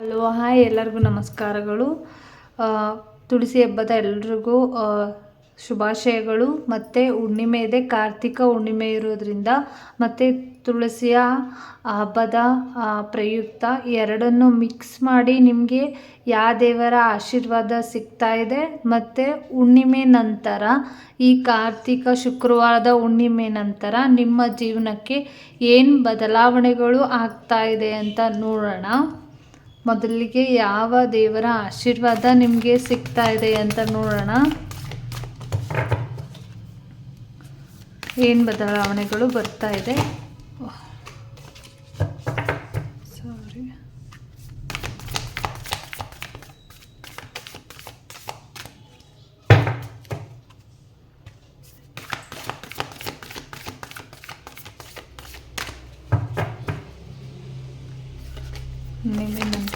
Hello, hi ಎಲ್ಲರಿಗೂ ನಮಸ್ಕಾರಗಳು. ತುಳಸಿ ಹಬ್ಬದ ಎಲ್ರಿಗೂ ಶುಭಾಶಯಗಳು. ಮತ್ತು ಹುಣ್ಣಿಮೆ ಇದೆ ಕಾರ್ತಿಕ ಹುಣ್ಣಿಮೆ ಇರೋದ್ರಿಂದ ಮತ್ತು ತುಳಸಿಯ ಹಬ್ಬದ ಪ್ರಯುಕ್ತ ಎರಡನ್ನು ಮಿಕ್ಸ್ ಮಾಡಿ ನಿಮಗೆ ಯಾವ ದೇವರ ಆಶೀರ್ವಾದ ಸಿಗ್ತಾ ಇದೆ. ಮತ್ತು ಹುಣ್ಣಿಮೆ ನಂತರ, ಈ ಕಾರ್ತಿಕ ಶುಕ್ರವಾರದ ಹುಣ್ಣಿಮೆ ನಂತರ ನಿಮ್ಮ ಜೀವನಕ್ಕೆ ಏನು ಬದಲಾವಣೆಗಳು ಆಗ್ತಾ ಇದೆ ಅಂತ ನೋಡೋಣ. ಮೊದಲಿಗೆ ಯಾವ ದೇವರ ಆಶೀರ್ವಾದ ನಿಮಗೆ ಸಿಗ್ತಾ ಇದೆ ಅಂತ ನೋಡೋಣ. ಏನು ಬದಲಾವಣೆಗಳು ಬರ್ತಾ ಇದೆ ಸಾರಿ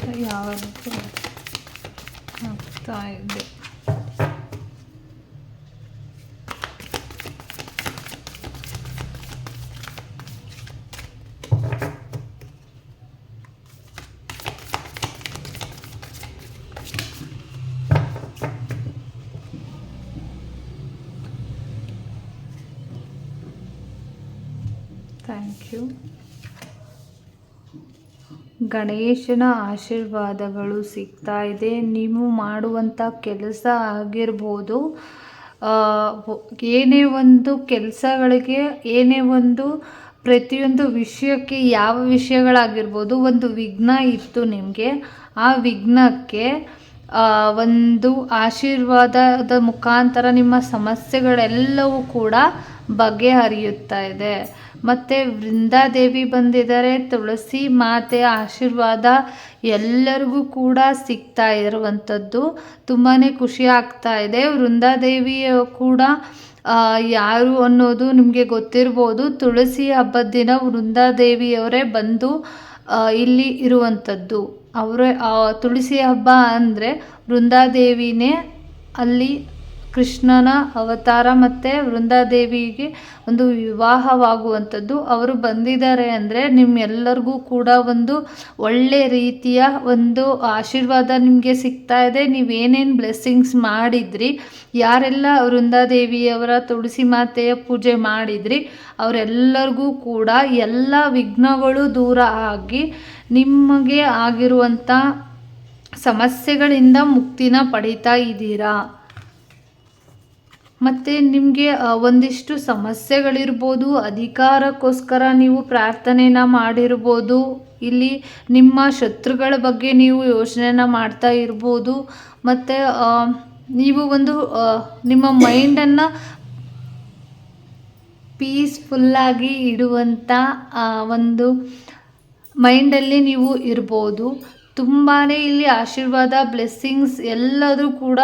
ಹುಣ್ಣಿಮೆ ನಂತರ ಯಾವ ರೀತಿ ಆಗ್ತಾ ಇದೆ ಥ್ಯಾಂಕ್ ಯು ಗಣೇಶನ ಆಶೀರ್ವಾದಗಳು ಸಿಗ್ತಾ ಇದೆ. ನೀವು ಮಾಡುವಂಥ ಕೆಲಸ ಆಗಿರ್ಬೋದು. ಏನೇ ಒಂದು ಕೆಲಸಗಳಿಗೆ, ಏನೇ ಒಂದು ಪ್ರತಿಯೊಂದು ವಿಷಯಕ್ಕೆ ಯಾವ ವಿಷಯಗಳಾಗಿರ್ಬೋದು, ಒಂದು ವಿಘ್ನ ಇತ್ತು ನಿಮಗೆ. ಆ ವಿಘ್ನಕ್ಕೆ ಒಂದು ಆಶೀರ್ವಾದದ ಮುಖಾಂತರ ನಿಮ್ಮ ಸಮಸ್ಯೆಗಳೆಲ್ಲವೂ ಕೂಡ ಬಗೆಹರಿಯುತ್ತಾ ಇದೆ. ಮತ್ತು ವೃಂದಾದೇವಿ ಬಂದಿದ್ದಾರೆ. ತುಳಸಿ ಮಾತೆ ಆಶೀರ್ವಾದ ಎಲ್ಲರಿಗೂ ಕೂಡ ಸಿಗ್ತಾ ಇರುವಂಥದ್ದು. ತುಂಬಾ ಖುಷಿ ಆಗ್ತಾ ಇದೆ. ವೃಂದಾದೇವಿ ಕೂಡ ಯಾರು ಅನ್ನೋದು ನಿಮಗೆ ಗೊತ್ತಿರ್ಬೋದು. ತುಳಸಿ ಹಬ್ಬದ ದಿನ ವೃಂದಾದೇವಿಯವರೇ ಬಂದು ಇಲ್ಲಿ ಇರುವಂಥದ್ದು. ಅವರೇ ತುಳಸಿ ಹಬ್ಬ ಅಂದರೆ ವೃಂದಾದೇವಿನೇ ಅಲ್ಲಿ ಕೃಷ್ಣನ ಅವತಾರ ಮತ್ತು ವೃಂದಾದೇವಿಗೆ ಒಂದು ವಿವಾಹವಾಗುವಂಥದ್ದು. ಅವರು ಬಂದಿದ್ದಾರೆ ಅಂದರೆ ನಿಮ್ಮೆಲ್ಲರಿಗೂ ಕೂಡ ಒಂದು ಒಳ್ಳೆ ರೀತಿಯ ಒಂದು ಆಶೀರ್ವಾದ ನಿಮಗೆ ಸಿಗ್ತಾ ಇದೆ. ನೀವೇನೇನು ಬ್ಲೆಸ್ಸಿಂಗ್ಸ್ ಮಾಡಿದ್ರಿ, ಯಾರೆಲ್ಲ ವೃಂದಾದೇವಿಯವರ ತುಳಸಿ ಮಾತೆಯ ಪೂಜೆ ಮಾಡಿದ್ರಿ, ಅವರೆಲ್ಲರಿಗೂ ಕೂಡ ಎಲ್ಲ ವಿಘ್ನಗಳು ದೂರ ಆಗಿ ನಿಮಗೆ ಆಗಿರುವಂಥ ಸಮಸ್ಯೆಗಳಿಂದ ಮುಕ್ತಿನ ಪಡಿತಾ ಇದ್ದೀರಾ? ಮತ್ತು ನಿಮಗೆ ಒಂದಿಷ್ಟು ಸಮಸ್ಯೆಗಳಿರ್ಬೋದು, ಅಧಿಕಾರಕ್ಕೋಸ್ಕರ ನೀವು ಪ್ರಾರ್ಥನೆನ ಮಾಡಿರ್ಬೋದು, ಇಲ್ಲಿ ನಿಮ್ಮ ಶತ್ರುಗಳ ಬಗ್ಗೆ ನೀವು ಯೋಚನೆನ ಮಾಡ್ತಾ ಇರ್ಬೋದು, ಮತ್ತು ನೀವು ಒಂದು ನಿಮ್ಮ ಮೈಂಡನ್ನು ಪೀಸ್ಫುಲ್ಲಾಗಿ ಇಡುವಂಥ ಒಂದು ಮೈಂಡಲ್ಲಿ ನೀವು ಇರ್ಬೋದು. ತುಂಬಾ ಇಲ್ಲಿ ಆಶೀರ್ವಾದ, ಬ್ಲೆಸ್ಸಿಂಗ್ಸ್ ಎಲ್ಲದೂ ಕೂಡ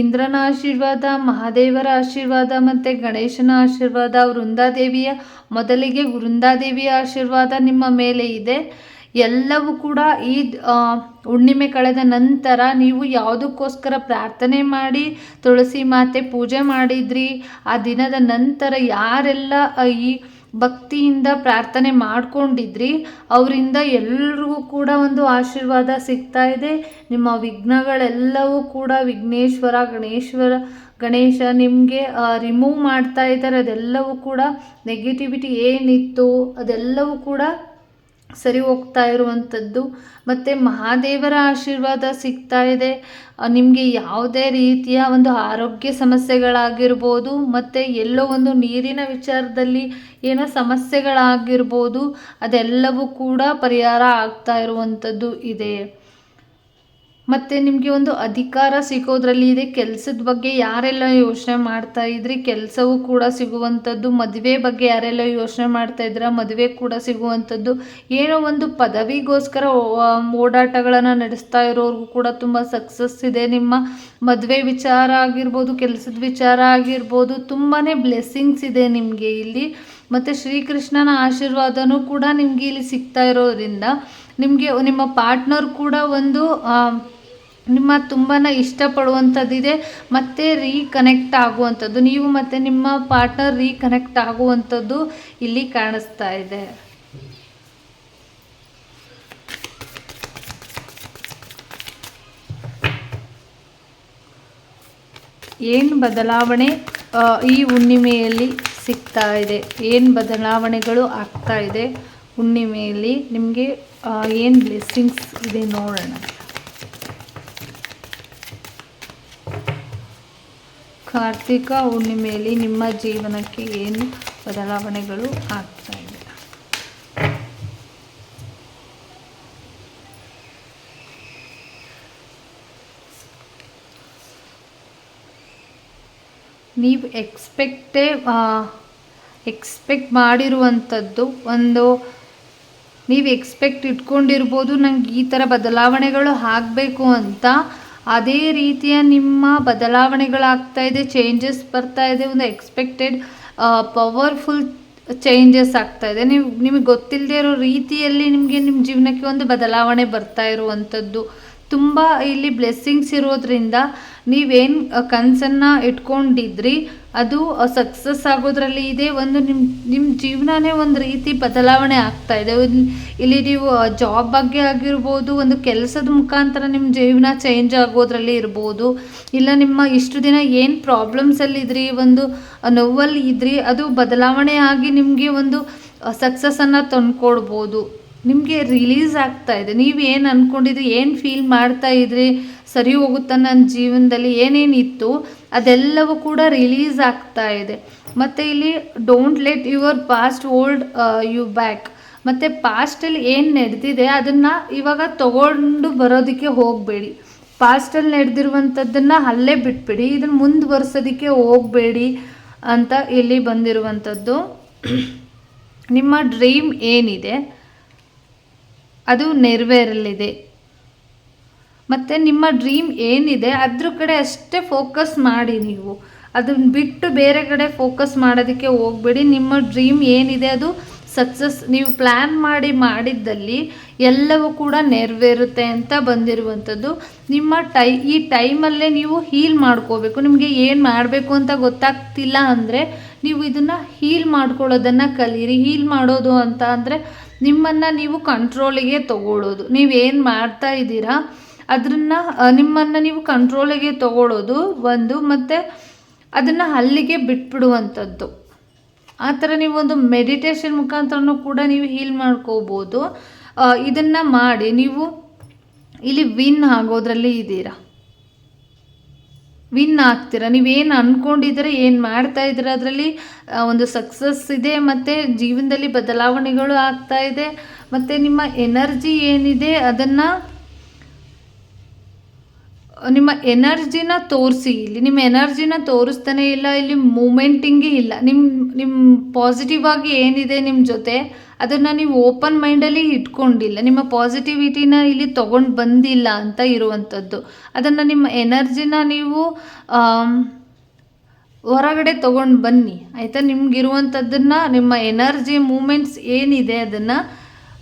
ಇಂದ್ರನ ಆಶೀರ್ವಾದ, ಮಹಾದೇವರ ಆಶೀರ್ವಾದ ಮತ್ತು ಗಣೇಶನ ಆಶೀರ್ವಾದ, ವೃಂದಾದೇವಿಯ ಮೊದಲಿಗೆ ವೃಂದಾದೇವಿಯ ಆಶೀರ್ವಾದ ನಿಮ್ಮ ಮೇಲೆ ಇದೆ. ಎಲ್ಲವೂ ಕೂಡ ಈ ಹುಣ್ಣಿಮೆ ಕಳೆದ ನಂತರ ನೀವು ಯಾವುದಕ್ಕೋಸ್ಕರ ಪ್ರಾರ್ಥನೆ ಮಾಡಿ, ತುಳಸಿ ಮಾತೆ ಪೂಜೆ ಮಾಡಿದ್ರಿ. ಆ ದಿನದ ನಂತರ ಯಾರೆಲ್ಲ ಈ ಭಕ್ತಿಯಿಂದ ಪ್ರಾರ್ಥನೆ ಮಾಡ್ಕೊಂಡಿದ್ರಿ, ಅವರಿಂದ ಎಲ್ರಿಗೂ ಕೂಡ ಒಂದು ಆಶೀರ್ವಾದ ಸಿಗ್ತಾ ಇದೆ. ನಿಮ್ಮ ವಿಘ್ನಗಳೆಲ್ಲವೂ ಕೂಡ ವಿಘ್ನೇಶ್ವರ, ಗಣೇಶ್ವರ, ಗಣೇಶ ನಿಮಗೆ ರಿಮೂವ್ ಮಾಡ್ತಾ ಇದ್ದಾರೆ. ಅದೆಲ್ಲವೂ ಕೂಡ ನೆಗೆಟಿವಿಟಿ ಏನಿತ್ತು ಅದೆಲ್ಲವೂ ಕೂಡ ಸರಿ ಹೋಗ್ತಾ ಇರುವಂಥದ್ದು. ಮತ್ತು ಮಹಾದೇವರ ಆಶೀರ್ವಾದ ಸಿಗ್ತಾ ಇದೆ. ನಿಮಗೆ ಯಾವುದೇ ರೀತಿಯ ಒಂದು ಆರೋಗ್ಯ ಸಮಸ್ಯೆಗಳಾಗಿರ್ಬೋದು, ಮತ್ತು ಎಲ್ಲೋ ಒಂದು ನೀರಿನ ವಿಚಾರದಲ್ಲಿ ಏನೋ ಸಮಸ್ಯೆಗಳಾಗಿರ್ಬೋದು, ಅದೆಲ್ಲವೂ ಕೂಡ ಪರಿಹಾರ ಆಗ್ತಾ ಇರುವಂಥದ್ದು ಇದೆ. ಮತ್ತು ನಿಮಗೆ ಒಂದು ಅಧಿಕಾರ ಸಿಗೋದ್ರಲ್ಲಿ ಇದೆ. ಕೆಲಸದ ಬಗ್ಗೆ ಯಾರೆಲ್ಲ ಯೋಚನೆ ಮಾಡ್ತಾ ಇದ್ರಿ? ಕೆಲಸವೂ ಕೂಡ ಸಿಗುವಂಥದ್ದು, ಮದುವೆ ಬಗ್ಗೆ ಯಾರೆಲ್ಲ ಯೋಚನೆ ಮಾಡ್ತಾ ಇದ್ರ? ಮದುವೆ ಕೂಡ ಸಿಗುವಂಥದ್ದು. ಏನೋ ಒಂದು ಪದವಿಗೋಸ್ಕರ ಓಡಾಟಗಳನ್ನು ನಡೆಸ್ತಾ ಇರೋರ್ಗೂ ಕೂಡ ತುಂಬ ಸಕ್ಸಸ್ ಇದೆ. ನಿಮ್ಮ ಮದುವೆ ವಿಚಾರ ಆಗಿರ್ಬೋದು, ಕೆಲಸದ ವಿಚಾರ ಆಗಿರ್ಬೋದು ತುಂಬಾ ಬ್ಲೆಸ್ಸಿಂಗ್ಸ್ ಇದೆ ನಿಮಗೆ ಇಲ್ಲಿ. ಮತ್ತು ಶ್ರೀಕೃಷ್ಣನ ಆಶೀರ್ವಾದನೂ ಕೂಡ ನಿಮಗೆ ಇಲ್ಲಿ ಸಿಗ್ತಾ ಇರೋದ್ರಿಂದ ನಿಮಗೆ, ನಿಮ್ಮ ಪಾರ್ಟ್ನರ್ ಕೂಡ ಒಂದು ನಿಮ್ಮ ತುಂಬಾ ಇಷ್ಟಪಡುವಂಥದ್ದಿದೆ, ಮತ್ತು ರೀಕನೆಕ್ಟ್ ಆಗುವಂಥದ್ದು. ನೀವು ಮತ್ತು ನಿಮ್ಮ ಪಾರ್ಟ್ನರ್ ರೀಕನೆಕ್ಟ್ ಆಗುವಂಥದ್ದು ಇಲ್ಲಿ ಕಾಣಿಸ್ತಾ ಇದೆ. ಏನು ಬದಲಾವಣೆ ಈ ಹುಣ್ಣಿಮೆಯಲ್ಲಿ ಸಿಗ್ತಾ ಇದೆ? ಏನು ಬದಲಾವಣೆಗಳು ಆಗ್ತಾ ಇದೆ ಹುಣ್ಣಿಮೆಯಲ್ಲಿ? ನಿಮಗೆ ಏನು ಬ್ಲೆಸ್ಸಿಂಗ್ಸ್ ಇದೆ ನೋಡೋಣ. ಕಾರ್ತಿಕ ಹುಣ್ಣಿಮೆಯಲ್ಲಿ ನಿಮ್ಮ ಜೀವನಕ್ಕೆ ಏನು ಬದಲಾವಣೆಗಳು ಆಗ್ತಾ ಇದೆ? ನೀವು ಎಕ್ಸ್ಪೆಕ್ಟೇ ಎಕ್ಸ್ಪೆಕ್ಟ್ ಮಾಡಿರುವಂಥದ್ದು ಒಂದು, ನೀವು ಎಕ್ಸ್ಪೆಕ್ಟ್ ಇಟ್ಕೊಂಡಿರ್ಬೋದು ನಂಗೆ ಈ ಥರ ಬದಲಾವಣೆಗಳು ಆಗಬೇಕು ಅಂತ ಅದೇ ರೀತಿಯ ನಿಮ್ಮ ಬದಲಾವಣೆಗಳಾಗ್ತಾ ಇದೆ ಚೇಂಜಸ್ ಬರ್ತಾ ಇದೆ, ಒಂದು ಎಕ್ಸ್ಪೆಕ್ಟೆಡ್ ಪವರ್ಫುಲ್ ಚೇಂಜಸ್ ಆಗ್ತಾ ಇದೆ. ನೀವು, ನಿಮಗೆ ಗೊತ್ತಿಲ್ಲದೆ ಇರೋ ರೀತಿಯಲ್ಲಿ ನಿಮಗೆ ನಿಮ್ಮ ಜೀವನಕ್ಕೆ ಒಂದು ಬದಲಾವಣೆ ಬರ್ತಾ ಇರುವಂಥದ್ದು. ತುಂಬ ಇಲ್ಲಿ ಬ್ಲೆಸ್ಸಿಂಗ್ಸ್ ಇರೋದ್ರಿಂದ ನೀವೇನು ಕನಸನ್ನು ಇಟ್ಕೊಂಡಿದ್ರಿ, ಅದು ಸಕ್ಸಸ್ ಆಗೋದ್ರಲ್ಲಿ ಇದೆ, ಒಂದು ನಿಮ್ಮ ನಿಮ್ಮ ಜೀವನನೇ ಒಂದು ರೀತಿ ಬದಲಾವಣೆ ಆಗ್ತಾ ಇದೆ. ಇಲ್ಲಿ- ನೀವು ಜಾಬ್ ಬಗ್ಗೆ ಆಗಿರ್ಬೋದು, ಒಂದು ಕೆಲಸದ ಮುಖಾಂತರ ನಿಮ್ಮ ಜೀವನ ಚೇಂಜ್ ಆಗೋದ್ರಲ್ಲಿ ಇರ್ಬೋದು, ಇಲ್ಲ ನಿಮ್ಮ ಇಷ್ಟು ದಿನ ಏನು ಪ್ರಾಬ್ಲಮ್ಸಲ್ಲಿದ್ರಿ ಒಂದು ನೋವಲ್ಲಿ ಇದ್ರಿ, ಅದು ಬದಲಾವಣೆ ಆಗಿ ನಿಮಗೆ ಒಂದು ಸಕ್ಸಸ್ಸನ್ನು ತಂದ್ಕೊಡ್ಬೋದು. ನಿಮಗೆ ರಿಲೀಸ್ ಆಗ್ತಾ ಇದೆ. ನೀವು ಏನು ಅಂದ್ಕೊಂಡಿದ್ರಿ ಏನು ಫೀಲ್ ಮಾಡ್ತಾ ಇದ್ರಿ, ಸರಿ ಹೋಗುತ್ತಾ ನನ್ನ ಜೀವನದಲ್ಲಿ ಏನೇನಿತ್ತು ಅದೆಲ್ಲವೂ ಕೂಡ ರಿಲೀಸ್ ಆಗ್ತಾ ಇದೆ. ಮತ್ತು ಇಲ್ಲಿ don't let your past hold you back ಮತ್ತು ಪಾಸ್ಟಲ್ಲಿ ಏನು ನಡೆದಿದೆ, ಅದನ್ನು ಇವಾಗ ತಗೊಂಡು ಬರೋದಕ್ಕೆ ಹೋಗಬೇಡಿ. ಪಾಸ್ಟಲ್ಲಿ ನಡೆದಿರುವಂಥದ್ದನ್ನು ಅಲ್ಲೇ ಬಿಟ್ಬಿಡಿ. ಇದನ್ನು ಮುಂದುವರ್ಸೋದಕ್ಕೆ ಹೋಗಬೇಡಿ ಅಂತ ಇಲ್ಲಿ ಬಂದಿರುವಂಥದ್ದು ನಿಮ್ಮ ಡ್ರೀಮ್ ಏನಿದೆ? ಅದು ನೆರವೇರಲಿದೆ. ಮತ್ತು ನಿಮ್ಮ ಡ್ರೀಮ್ ಏನಿದೆ, ಅದ್ರ ಕಡೆ ಅಷ್ಟೇ ಫೋಕಸ್ ಮಾಡಿ ನೀವು. ಅದನ್ನ ಬಿಟ್ಟು ಬೇರೆ ಕಡೆ ಫೋಕಸ್ ಮಾಡೋದಕ್ಕೆ ಹೋಗಬೇಡಿ. ನಿಮ್ಮ ಡ್ರೀಮ್ ಏನಿದೆ, ಅದು ಸಕ್ಸಸ್ ನೀವು ಪ್ಲ್ಯಾನ್ ಮಾಡಿ ಮಾಡಿದ್ದಲ್ಲಿ ಎಲ್ಲವೂ ಕೂಡ ನೆರವೇರುತ್ತೆ ಅಂತ ಬಂದಿರುವಂಥದ್ದು. ನಿಮ್ಮ ಟೈ, ಈ ಟೈಮಲ್ಲೇ ನೀವು ಹೀಲ್ ಮಾಡ್ಕೋಬೇಕು. ನಿಮಗೆ ಏನು ಮಾಡಬೇಕು ಅಂತ ಗೊತ್ತಾಗ್ತಿಲ್ಲ ಅಂದರೆ ನೀವು ಇದನ್ನು ಹೀಲ್ ಮಾಡ್ಕೊಳ್ಳೋದನ್ನು ಕಲೀರಿ. ಹೀಲ್ ಮಾಡೋದು ಅಂತ ಅಂದರೆ ನಿಮ್ಮನ್ನು ನೀವು ಕಂಟ್ರೋಲಿಗೆ ತಗೊಳ್ಳೋದು ನೀವೇನು ಮಾಡ್ತಾ ಇದ್ದೀರಾ? ಅದನ್ನು ನಿಮ್ಮನ್ನು ನೀವು ಕಂಟ್ರೋಲಿಗೆ ತಗೊಳ್ಳೋದು ಒಂದು ಮತ್ತು ಅದನ್ನು ಅಲ್ಲಿಗೆ ಬಿಟ್ಬಿಡುವಂಥದ್ದು. ಆ ಥರ ನೀವು ಒಂದು ಮೆಡಿಟೇಷನ್ ಮುಖಾಂತರನೂ ಕೂಡ ನೀವು ಹೀಲ್ ಮಾಡ್ಕೋಬೋದು. ಇದನ್ನು ಮಾಡಿ ನೀವು ಇಲ್ಲಿ ವಿನ್ ಆಗೋದ್ರಲ್ಲಿ ಇದ್ದೀರಾ? ವಿನ್ ಆಗ್ತೀರ? ನೀವೇನು ಅಂದ್ಕೊಂಡಿದ್ರೆ ಏನು ಮಾಡ್ತಾ ಇದ್ದೀರ? ಅದರಲ್ಲಿ ಒಂದು ಸಕ್ಸಸ್ ಇದೆ, ಮತ್ತು ಜೀವನದಲ್ಲಿ ಬದಲಾವಣೆಗಳು ಆಗ್ತಾ ಇದೆ, ಮತ್ತು ನಿಮ್ಮ ಎನರ್ಜಿ ಏನಿದೆ ಅದನ್ನು, ನಿಮ್ಮ ಎನರ್ಜಿನ ತೋರಿಸಿ ಇಲ್ಲಿ. ನಿಮ್ಮ ಎನರ್ಜಿನ ತೋರಿಸ್ತಾನೆ ಇಲ್ಲ, ಇಲ್ಲಿ ಮೂಮೆಂಟಿಂಗೇ ಇಲ್ಲ. ನಿಮ್ಮ ನಿಮ್ಮ ಪಾಸಿಟಿವ್ ಆಗಿ ಏನಿದೆ ನಿಮ್ಮ ಜೊತೆ ಅದನ್ನು ನೀವು ಓಪನ್ ಮೈಂಡಲ್ಲಿ ಇಟ್ಕೊಂಡಿಲ್ಲ. ನಿಮ್ಮ ಪಾಸಿಟಿವಿಟಿನ ಇಲ್ಲಿ ತೊಗೊಂಡು ಬಂದಿಲ್ಲ ಅಂತ ಇರುವಂಥದ್ದು ಅದನ್ನು ನಿಮ್ಮ ಎನರ್ಜಿನ ನೀವು ಹೊರಗಡೆ ತೊಗೊಂಡು ಬನ್ನಿ. ಆಯಿತಾ? ನಿಮ್ಗಿರುವಂಥದ್ದನ್ನು ನಿಮ್ಮ ಎನರ್ಜಿ ಮೂಮೆಂಟ್ಸ್ ಏನಿದೆ ಅದನ್ನು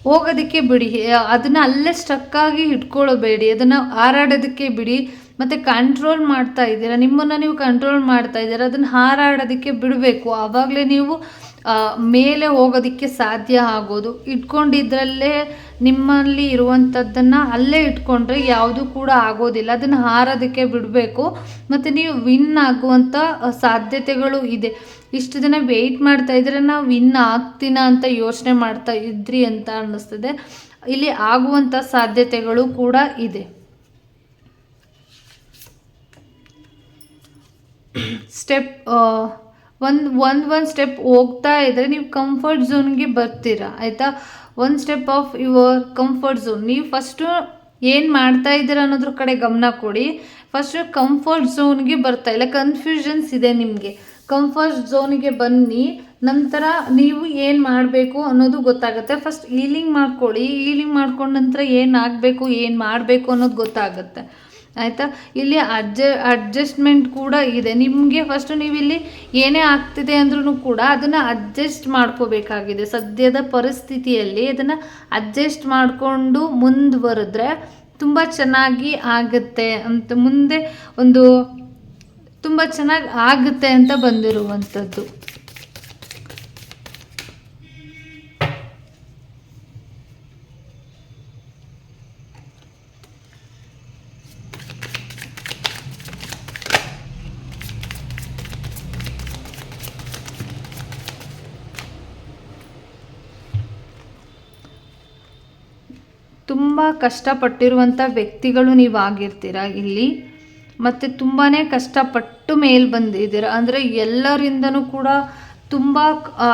ಹೋಗೋದಕ್ಕೆ ಬಿಡಿ. ಅದನ್ನು ಅಲ್ಲೇ ಸ್ಟಕ್ಕಾಗಿ ಇಟ್ಕೊಳ್ಳಬೇಡಿ ಅದನ್ನು ಹಾರಾಡೋದಕ್ಕೆ ಬಿಡಿ. ಮತ್ತು ಕಂಟ್ರೋಲ್ ಮಾಡ್ತಾ ಇದ್ದೀರಾ? ನಿಮ್ಮನ್ನು ನೀವು ಕಂಟ್ರೋಲ್ ಮಾಡ್ತಾ ಇದ್ದೀರಾ? ಅದನ್ನು ಹಾರಾಡೋದಕ್ಕೆ ಬಿಡಬೇಕು. ಆವಾಗಲೇ ನೀವು ಮೇಲೆ ಹೋಗೋದಕ್ಕೆ ಸಾಧ್ಯ ಆಗೋದು. ಇಟ್ಕೊಂಡಿದ್ರಲ್ಲೇ ನಿಮ್ಮಲ್ಲಿ ಇರುವಂಥದ್ದನ್ನು ಅಲ್ಲೇ ಇಟ್ಕೊಂಡ್ರೆ ಯಾವುದೂ ಕೂಡ ಆಗೋದಿಲ್ಲ. ಅದನ್ನು ಹಾರೋದಕ್ಕೆ ಬಿಡಬೇಕು. ಮತ್ತು ನೀವು ವಿನ್ ಆಗುವಂಥ ಸಾಧ್ಯತೆಗಳು ಇದೆ. ಇಷ್ಟು ದಿನ ವೆಯ್ಟ್ ಮಾಡ್ತಾ ಇದ್ರೆ ನಾವು ವಿನ್ ಆಗ್ತೀನ ಅಂತ ಯೋಚನೆ ಮಾಡ್ತಾ ಇದ್ರಿ ಅಂತ ಅನ್ನಿಸ್ತದೆ. ಇಲ್ಲಿ ಆಗುವಂಥ ಸಾಧ್ಯತೆಗಳು ಕೂಡ ಇದೆ. ಸ್ಟೆಪ್ ಒಂದು ಒಂದು ಒಂದು ಸ್ಟೆಪ್ ಹೋಗ್ತಾ ಇದ್ದರೆ ನೀವು ಕಂಫರ್ಟ್ ಝೋನ್ಗೆ ಬರ್ತೀರಾ, ಆಯಿತಾ? ಒಂದು step of your comfort zone ನೀವು ಫಸ್ಟು ಏನು ಮಾಡ್ತಾ ಇದ್ದೀರಾ ಅನ್ನೋದ್ರ ಕಡೆ ಗಮನ ಕೊಡಿ. ಫಸ್ಟು ಕಂಫರ್ಟ್ ಝೋನ್ಗೆ ಬರ್ತಾ, ಇಲ್ಲ ಕನ್ಫ್ಯೂಷನ್ಸ್ ಇದೆ ನಿಮಗೆ. ಕಂಫರ್ಟ್ ಝೋನಿಗೆ ಬನ್ನಿ, ನಂತರ ನೀವು ಏನು ಮಾಡಬೇಕು ಅನ್ನೋದು ಗೊತ್ತಾಗುತ್ತೆ. ಫಸ್ಟ್ ಈಲಿಂಗ್ ಮಾಡ್ಕೊಳ್ಳಿ ಈಲಿಂಗ್ ಮಾಡ್ಕೊಂಡ ನಂತರ ಏನು ಆಗಬೇಕು, ಏನು ಮಾಡಬೇಕು ಅನ್ನೋದು ಗೊತ್ತಾಗುತ್ತೆ. ಆಯಿತಾ? ಇಲ್ಲಿ ಅಡ್ಜ ಅಡ್ಜಸ್ಟ್ಮೆಂಟ್ ಕೂಡ ಇದೆ. ನಿಮಗೆ ಫಸ್ಟು ನೀವು ಇಲ್ಲಿ ಏನೇ ಆಗ್ತಿದೆ ಅಂದ್ರೂ ಕೂಡ ಅದನ್ನು ಅಡ್ಜಸ್ಟ್ ಮಾಡ್ಕೋಬೇಕಾಗಿದೆ. ಸದ್ಯದ ಪರಿಸ್ಥಿತಿಯಲ್ಲಿ ಅದನ್ನು ಅಡ್ಜಸ್ಟ್ ಮಾಡಿಕೊಂಡು ಮುಂದುವರೆದ್ರೆ ತುಂಬ ಚೆನ್ನಾಗಿ ಆಗುತ್ತೆ ಅಂತ, ಮುಂದೆ ಒಂದು ತುಂಬ ಚೆನ್ನಾಗಿ ಆಗುತ್ತೆ ಅಂತ ಬಂದಿರುವಂಥದ್ದು ತುಂಬ ಕಷ್ಟಪಟ್ಟಿರುವಂಥ ವ್ಯಕ್ತಿಗಳು ನೀವು ಆಗಿರ್ತೀರ ಇಲ್ಲಿ? ಮತ್ತು ತುಂಬಾ ಕಷ್ಟಪಟ್ಟು ಮೇಲೆ ಬಂದಿದ್ದೀರ? ಅಂದರೆ ಎಲ್ಲರಿಂದನೂ ಕೂಡ ತುಂಬ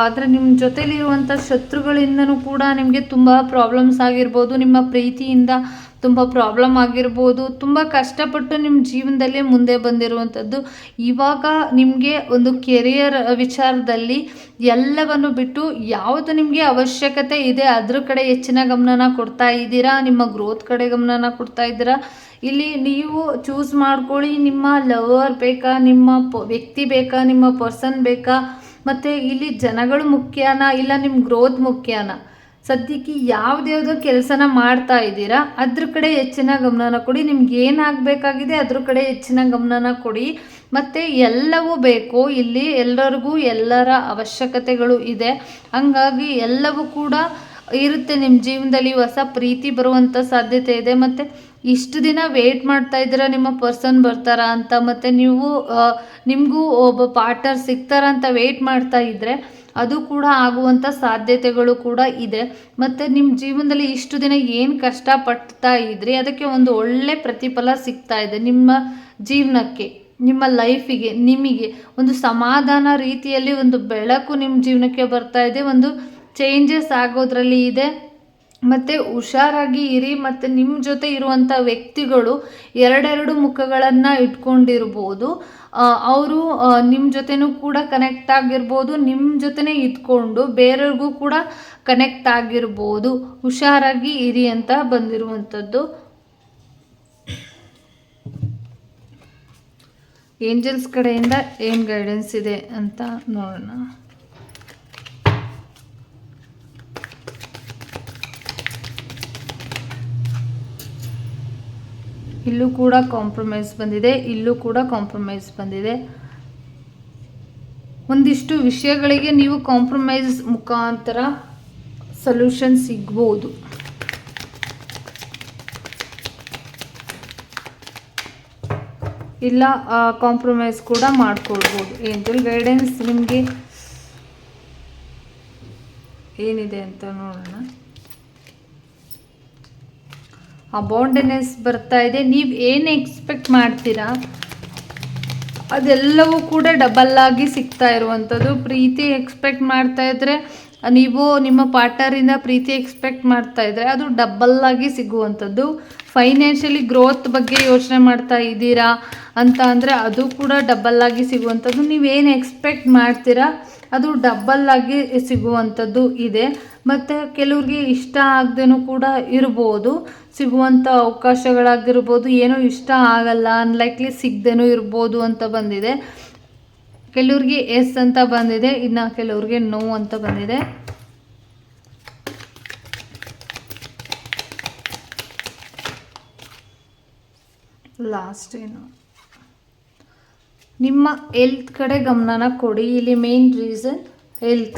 ಅಂದರೆ ನಿಮ್ಮ ಜೊತೆಲಿರುವಂಥ ಶತ್ರುಗಳಿಂದನೂ ಕೂಡ ನಿಮಗೆ ತುಂಬ ಪ್ರಾಬ್ಲಮ್ಸ್ ಆಗಿರ್ಬೋದು, ನಿಮ್ಮ ಪ್ರೀತಿಯಿಂದ ತುಂಬ ಪ್ರಾಬ್ಲಮ್ ಆಗಿರ್ಬೋದು, ತುಂಬ ಕಷ್ಟಪಟ್ಟು ನಿಮ್ಮ ಜೀವನದಲ್ಲಿ ಮುಂದೆ ಬಂದಿರುವಂಥದ್ದು. ಇವಾಗ ನಿಮಗೆ ಒಂದು ಕೆರಿಯರ್ ವಿಚಾರದಲ್ಲಿ ಎಲ್ಲವನ್ನು ಬಿಟ್ಟು ಯಾವುದು ನಿಮಗೆ ಅವಶ್ಯಕತೆ ಇದೆ, ಅದ್ರ ಕಡೆ ಹೆಚ್ಚಿನ ಗಮನನ ಕೊಡ್ತಾ ಇದ್ದೀರಾ? ನಿಮ್ಮ ಗ್ರೋತ್ ಕಡೆ ಗಮನನ ಕೊಡ್ತಾ ಇದ್ದೀರಾ? ಇಲ್ಲಿ ನೀವು ಚೂಸ್ ಮಾಡ್ಕೊಳ್ಳಿ, ನಿಮ್ಮ ಲವರ್ ಬೇಕಾ, ನಿಮ್ಮ ವ್ಯಕ್ತಿ ಬೇಕಾ, ನಿಮ್ಮ ಪರ್ಸನ್ ಬೇಕಾ? ಮತ್ತು ಇಲ್ಲಿ ಜನಗಳು ಮುಖ್ಯನಾ, ಇಲ್ಲ ನಿಮ್ಮ ಗ್ರೋತ್ ಮುಖ್ಯನಾ? ಸದ್ಯಕ್ಕೆ ಯಾವುದ್ಯಾವುದೋ ಕೆಲಸನ ಮಾಡ್ತಾ ಇದ್ದೀರಾ, ಅದ್ರ ಕಡೆ ಹೆಚ್ಚಿನ ಗಮನನ ಕೊಡಿ. ನಿಮ್ಗೆ ಏನಾಗಬೇಕಾಗಿದೆ ಅದ್ರ ಕಡೆ ಹೆಚ್ಚಿನ ಗಮನನ ಕೊಡಿ. ಮತ್ತು ಎಲ್ಲವೂ ಬೇಕು. ಇಲ್ಲಿ ಎಲ್ಲರಿಗೂ ಎಲ್ಲರ ಅವಶ್ಯಕತೆಗಳು ಇದೆ. ಹಂಗಾಗಿ ಎಲ್ಲವೂ ಕೂಡ ಇರುತ್ತೆ. ನಿಮ್ಮ ಜೀವನದಲ್ಲಿ ಹೊಸ ಪ್ರೀತಿ ಬರುವಂಥ ಸಾಧ್ಯತೆ ಇದೆ. ಮತ್ತು ಇಷ್ಟು ದಿನ ವೇಟ್ ಮಾಡ್ತಾ ಇದ್ದೀರಾ, ನಿಮ್ಮ ಪರ್ಸನ್ ಬರ್ತಾರಾ ಅಂತ. ಮತ್ತು ನೀವು ನಿಮಗೂ ಒಬ್ಬ ಪಾರ್ಟ್ನರ್ ಸಿಗ್ತಾರ ಅಂತ ವೇಟ್ ಮಾಡ್ತಾ ಇದ್ದರೆ ಅದು ಕೂಡ ಆಗುವಂಥ ಸಾಧ್ಯತೆಗಳು ಕೂಡ ಇದೆ. ಮತ್ತು ನಿಮ್ಮ ಜೀವನದಲ್ಲಿ ಇಷ್ಟು ದಿನ ಏನು ಕಷ್ಟಪಡ್ತಾ ಇದ್ರಿ? ಅದಕ್ಕೆ ಒಂದು ಒಳ್ಳೆ ಪ್ರತಿಫಲ ಸಿಗ್ತಾ ಇದೆ ನಿಮ್ಮ ಜೀವನಕ್ಕೆ, ನಿಮ್ಮ ಲೈಫಿಗೆ, ನಿಮಗೆ. ಒಂದು ಸಮಾಧಾನ ರೀತಿಯಲ್ಲಿ ಒಂದು ಬೆಳಕು ನಿಮ್ಮ ಜೀವನಕ್ಕೆ ಬರ್ತಾ ಇದೆ. ಒಂದು ಚೇಂಜಸ್ ಆಗೋದ್ರಲ್ಲಿ ಇದೆ. ಮತ್ತು ಹುಷಾರಾಗಿ ಇರಿ ಮತ್ತು ನಿಮ್ಮ ಜೊತೆ ಇರುವಂಥ ವ್ಯಕ್ತಿಗಳು ಎರಡೆರಡು ಮುಖಗಳನ್ನು ಇಟ್ಕೊಂಡಿರ್ಬೋದು. ಅವರು ನಿಮ್ಮ ಜೊತೆನೂ ಕೂಡ ಕನೆಕ್ಟ್ ಆಗಿರ್ಬೋದು ನಿಮ್ಮ ಜೊತೆನೇ ಇದ್ಕೊಂಡು ಬೇರೆಯವ್ರಿಗೂ ಕೂಡ ಕನೆಕ್ಟ್ ಆಗಿರ್ಬೋದು. ಹುಷಾರಾಗಿ ಇರಿ ಅಂತ ಬಂದಿರುವಂಥದ್ದು ಏಂಜಲ್ಸ್ ಕಡೆಯಿಂದ ಏನು ಗೈಡೆನ್ಸ್ ಇದೆ ಅಂತ ನೋಡೋಣ. ಇಲ್ಲೂ ಕೂಡ ಕಾಂಪ್ರಮೈಸ್ ಬಂದಿದೆ, ಇಲ್ಲೂ ಕೂಡ ಕಾಂಪ್ರಮೈಸ್ ಬಂದಿದೆ. ಒಂದಿಷ್ಟು ವಿಷಯಗಳಿಗೆ ನೀವು ಕಾಂಪ್ರಮೈಸ್ ಮುಖಾಂತರ ಸೊಲ್ಯೂಷನ್ ಸಿಗ್ಬೋದು. ಇಲ್ಲ ಕಾಂಪ್ರಮೈಸ್ ಕೂಡ ಮಾಡ್ಕೊಳ್ಬೋದು. ಏಂಜಲ್ ಗೈಡೆನ್ಸ್ ನಿಮಗೆ? ಏನಿದೆ ಅಂತ ನೋಡೋಣ. ಅಬೌಂಡೆನೆಸ್ ಬರ್ತಾ ಇದೆ. ನೀವು ಏನು ಎಕ್ಸ್ಪೆಕ್ಟ್ ಮಾಡ್ತೀರಾ? ಅದೆಲ್ಲವೂ ಕೂಡ ಡಬಲ್ ಆಗಿ ಸಿಗ್ತಾ ಇರುವಂಥದ್ದು ಪ್ರೀತಿ ಎಕ್ಸ್ಪೆಕ್ಟ್ ಮಾಡ್ತಾ ಇದ್ರೆ ನೀವು ನಿಮ್ಮ ಪಾರ್ಟ್ನರಿಂದ ಪ್ರೀತಿ ಎಕ್ಸ್ಪೆಕ್ಟ್ ಮಾಡ್ತಾ ಇದ್ರೆ ಅದು ಡಬ್ಬಲ್ ಆಗಿ ಸಿಗುವಂಥದ್ದು. ಫೈನಾನ್ಷಿಯಲಿ ಗ್ರೋತ್ ಬಗ್ಗೆ ಯೋಚನೆ ಮಾಡ್ತಾ ಇದ್ದೀರಾ ಅಂತ ಅಂದರೆ ಅದು ಕೂಡ ಡಬ್ಬಲ್ ಆಗಿ ಸಿಗುವಂಥದ್ದು. ನೀವೇನು ಎಕ್ಸ್ಪೆಕ್ಟ್ ಮಾಡ್ತೀರಾ ಅದು ಡಬ್ಬಲ್ ಆಗಿ ಸಿಗುವಂಥದ್ದು ಇದೆ. ಮತ್ತು ಕೆಲವ್ರಿಗೆ ಇಷ್ಟ ಆಗದೇನೂ ಕೂಡ ಇರ್ಬೋದು. ಸಿಗುವಂಥ ಅವಕಾಶಗಳಾಗಿರ್ಬೋದು. ಏನೋ ಇಷ್ಟ ಆಗಲ್ಲ. ಅನ್ಲೈಕ್ಲಿ ಸಿಗದೇನೂ ಇರ್ಬೋದು ಅಂತ ಬಂದಿದೆ. ಕೆಲವ್ರಿಗೆ ಎಸ್ ಅಂತ ಬಂದಿದೆ ಇನ್ನು ಕೆಲವ್ರಿಗೆ ನೋ ಅಂತ ಬಂದಿದೆ. ಲಾಸ್ಟ್ ಏನು? ನಿಮ್ಮ ಹೆಲ್ತ್ ಕಡೆ ಗಮನನ ಕೊಡಿ. ಇಲ್ಲಿ ಮೇನ್ ರೀಸನ್ ಹೆಲ್ತ್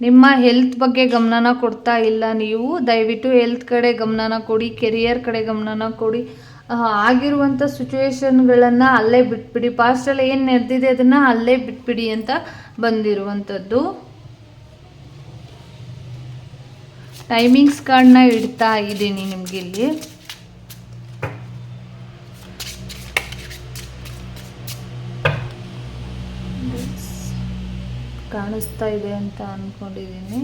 ನಿಮ್ಮ ಹೆಲ್ತ್ ಬಗ್ಗೆ ಗಮನನ ಕೊಡ್ತಾ ಇಲ್ಲ ನೀವು. ದಯವಿಟ್ಟು ಹೆಲ್ತ್ ಕಡೆ ಗಮನನ ಕೊಡಿ. ಕೆರಿಯರ್ ಕಡೆ ಗಮನನ ಕೊಡಿ. ಆಗಿರುವಂಥ ಸಿಚುವೇಶನ್ಗಳನ್ನು ಅಲ್ಲೇ ಬಿಟ್ಬಿಡಿ. ಪಾಸ್ಟಲ್ಲಿ ಏನು ನಡೆದಿದೆ ಅದನ್ನು ಅಲ್ಲೇ ಬಿಟ್ಬಿಡಿ ಅಂತ ಬಂದಿರುವಂಥದ್ದು. ಟೈಮಿಂಗ್ಸ್ ಕಾರ್ಡ್ನ ಇಡ್ತಾ ಇದ್ದೀನಿ ನಿಮಗೆ ಇಲ್ಲಿ. ಕಾಣಿಸ್ತಾ ಇದೆ ಅಂತ ಅಂದ್ಕೊಂಡಿದ್ದೀನಿ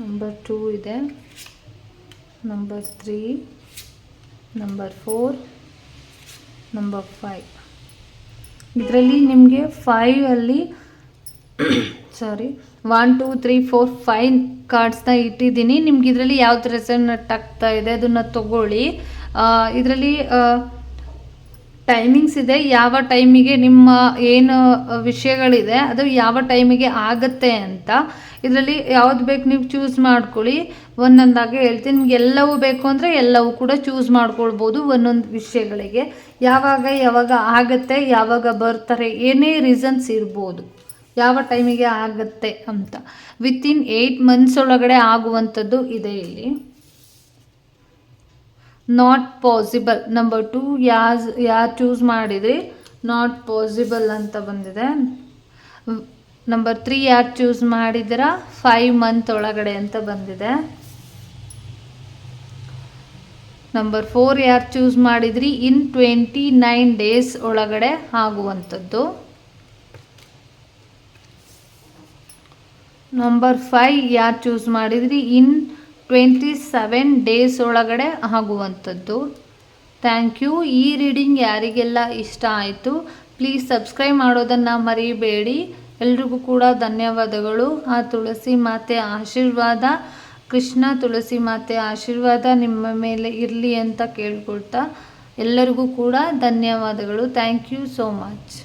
ನಂಬರ್ ಟೂ ಇದೆ. Number three number four number five ಇದರಲ್ಲಿ ನಿಮಗೆ ಫೈವಲ್ಲಿ sorry one two three four five ಕಾರ್ಡ್ಸ್ನ ಇಟ್ಟಿದ್ದೀನಿ. ನಿಮ್ಗೆ ಇದರಲ್ಲಿ ಯಾವ್ದು ರೆಸನೆಟ್ ಆಗ್ತಾ ಇದೆ, ಅದನ್ನು ತಗೊಳ್ಳಿ. ಇದರಲ್ಲಿ ಟೈಮಿಂಗ್ಸ್ ಇದೆ, ಯಾವ ಟೈಮಿಗೆ ನಿಮ್ಮ ಏನು ವಿಷಯಗಳಿದೆ, ಅದು ಯಾವ ಟೈಮಿಗೆ ಆಗುತ್ತೆ ಅಂತ. ಇದರಲ್ಲಿ ಯಾವ್ದು ಬೇಕು ನೀವು ಚೂಸ್ ಮಾಡ್ಕೊಳ್ಳಿ. ಒಂದೊಂದಾಗಿ ಹೇಳ್ತೀನಿ, ನಿಮ್ಗೆ ಎಲ್ಲವೂ ಬೇಕು ಅಂದರೆ ಎಲ್ಲವೂ ಕೂಡ ಚೂಸ್ ಮಾಡ್ಕೊಳ್ಬೋದು ಒಂದೊಂದು ವಿಷಯಗಳಿಗೆ. ಯಾವಾಗ ಯಾವಾಗ ಆಗುತ್ತೆ, ಯಾವಾಗ ಬರ್ತಾರೆ, ಏನೇ ರೀಸನ್ಸ್ ಇರ್ಬೋದು, ಯಾವ ಟೈಮಿಗೆ ಆಗುತ್ತೆ ಅಂತ. ವಿತಿನ್ ಏಯ್ಟ್ ಮಂತ್ಸ್ ಒಳಗಡೆ ಆಗುವಂಥದ್ದು ಇದೆ ಇಲ್ಲಿ. ನಾಟ್ ಪಾಸಿಬಲ್ ನಂಬರ್ ಟು ಯಾಸ್ ಯಾರು ಚೂಸ್ ಮಾಡಿದ್ರಿ. ನಾಟ್ ಪಾಸಿಬಲ್ ಅಂತ ಬಂದಿದೆ. ನಂಬರ್ ತ್ರೀ ಯಾರು ಚೂಸ್ ಮಾಡಿದ್ರ ಫೈವ್ ಮಂತ್ ಒಳಗಡೆ ಅಂತ ಬಂದಿದೆ. ನಂಬರ್ ಫೋರ್ ಯಾರು ಚೂಸ್ ಮಾಡಿದ್ರಿ. ಇನ್ ಟ್ವೆಂಟಿ ನೈನ್ ಡೇಸ್ ಒಳಗಡೆ ಆಗುವಂಥದ್ದು. ನಂಬರ್ ಫೈವ್ ಯಾರು ಚೂಸ್ ಮಾಡಿದ್ರಿ. ಇನ್ ಟ್ವೆಂಟಿ ಸೆವೆನ್ ಡೇಸ್ ಒಳಗಡೆ ಆಗುವಂಥದ್ದು. ಥ್ಯಾಂಕ್ ಯು ಈ ರೀಡಿಂಗ್ ಯಾರಿಗೆಲ್ಲ ಇಷ್ಟ ಆಯಿತು ಪ್ಲೀಸ್ ಸಬ್ಸ್ಕ್ರೈಬ್ ಮಾಡೋದನ್ನು ಮರಿಬೇಡಿ. ಎಲ್ರಿಗೂ ಕೂಡ ಧನ್ಯವಾದಗಳು. ಆ ತುಳಸಿ ಮಾತೆ ಆಶೀರ್ವಾದ. ಕೃಷ್ಣ ತುಳಸಿ ಮಾತೆ ಆಶೀರ್ವಾದ ನಿಮ್ಮ ಮೇಲೆ ಇರಲಿ ಅಂತ ಕೇಳ್ಕೊಳ್ತಾ ಎಲ್ಲರಿಗೂ ಕೂಡ ಧನ್ಯವಾದಗಳು. Thank you so much